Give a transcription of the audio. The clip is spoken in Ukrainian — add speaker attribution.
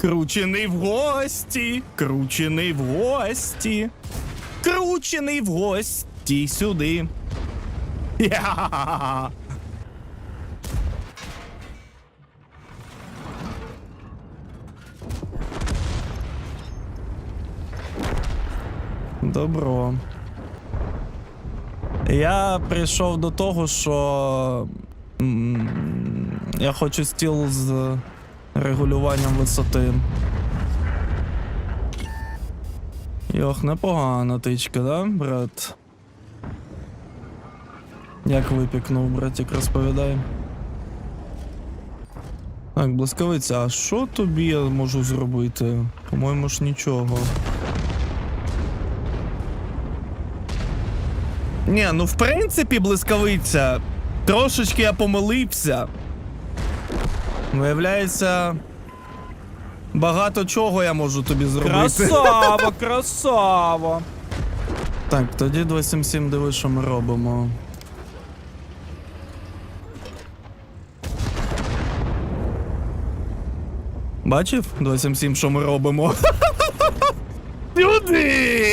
Speaker 1: Кручений в гості, кручений в гості, кручений в гості сюди. Я-ха-ха! Добро. Я прийшов до того, що я хочу стіл з регулюванням висоти. Йох, непогана тичка, да, брат? Як випікнув, братик, розповідай. Так, блискавиця, а що тобі я можу зробити? По-моєму ж нічого. Ні, ну в принципі, блискавиця. Трошечки я помилився. Виявляється, багато чого я можу тобі зробити.
Speaker 2: Красава, красава.
Speaker 1: Так, тоді 277 диви, що ми робимо. Бачив? 277, що ми робимо? Сюди!